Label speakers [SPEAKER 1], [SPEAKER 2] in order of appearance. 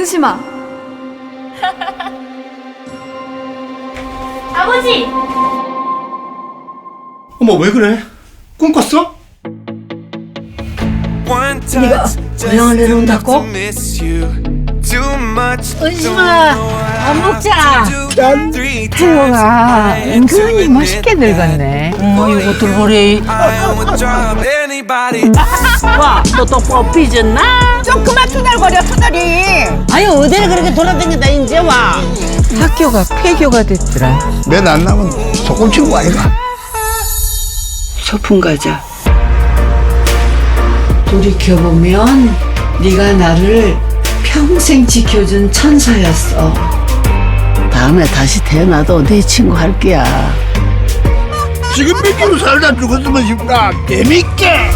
[SPEAKER 1] 은심아.
[SPEAKER 2] 아버지!
[SPEAKER 3] 어머 왜 그래? 꿈 꿨어?
[SPEAKER 4] 네가 고향을 내려온다고?
[SPEAKER 5] 은심아, 밥 먹자.
[SPEAKER 6] 태호가 은근히 멋있게 늙었네.
[SPEAKER 5] 어머, 이것들 보래. 와, 너또 뽑히졌나?
[SPEAKER 6] 좀 그만 투덜거려 투덜이.
[SPEAKER 5] 아유, 어디를 그렇게 돌아다니다, 이제 와.
[SPEAKER 6] 학교가 폐교가 됐더라.
[SPEAKER 3] 맨안 나면 소금 치고 아이가
[SPEAKER 6] 소풍 가자. 돌이켜보면 네가 나를 평생 지켜준 천사였어.
[SPEAKER 5] 다음에 다시 태어나도 내 친구 할 거야.
[SPEAKER 3] 지금 믿기로 살다 죽었으면 싶다 재밌게